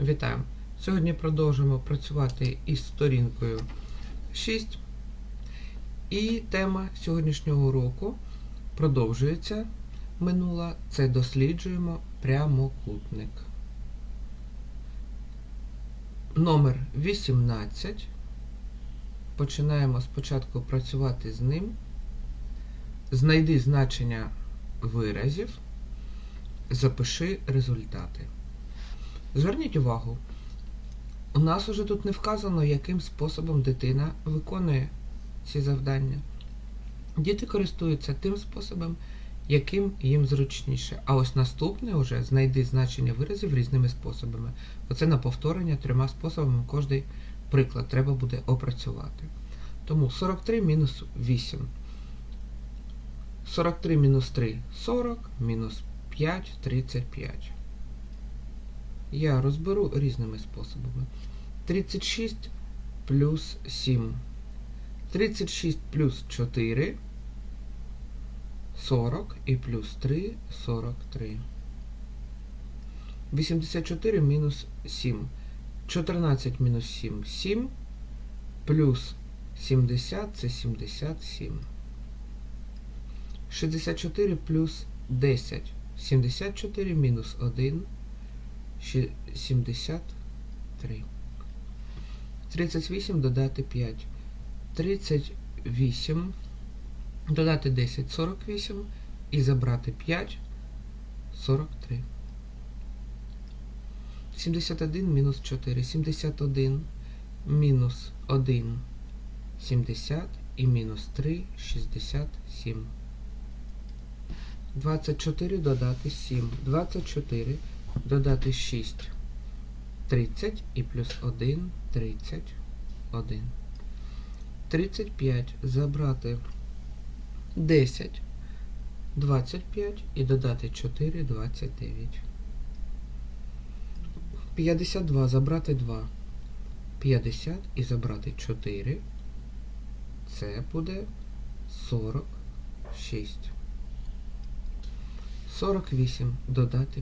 Вітаю! Сьогодні продовжимо працювати із сторінкою 6. І тема сьогоднішнього уроку продовжується минула. Це досліджуємо прямокутник. Номер 18. Починаємо спочатку працювати з ним. Знайди значення виразів. Запиши результати. Зверніть увагу, у нас уже тут не вказано, яким способом дитина виконує ці завдання. Діти користуються тим способом, яким їм зручніше. А ось наступне вже знайди значення виразів різними способами. Оце на повторення трьома способами кожний приклад треба буде опрацювати. Тому 43 мінус 8. 43 мінус 3 40, мінус 5 35. Я розберу різними способами. 36 плюс 7. 36 плюс 4 40 і плюс 3 43. 84 мінус 7. 14 мінус 7 7. Плюс 70 це 77. 64 плюс 10. 74 мінус 1. 73. 38 додати 5. 38. Додати 10 48. І забрати 5 43. 71 мінус 4. 71 мінус 1 70 і мінус 3 67. 24 додати 7. 24 додати 6. 30 і плюс 1 31. 35 забрати 10, 25 і додати 4 29. 52 забрати 2. 50 і забрати 4. Це буде 46. 48 додати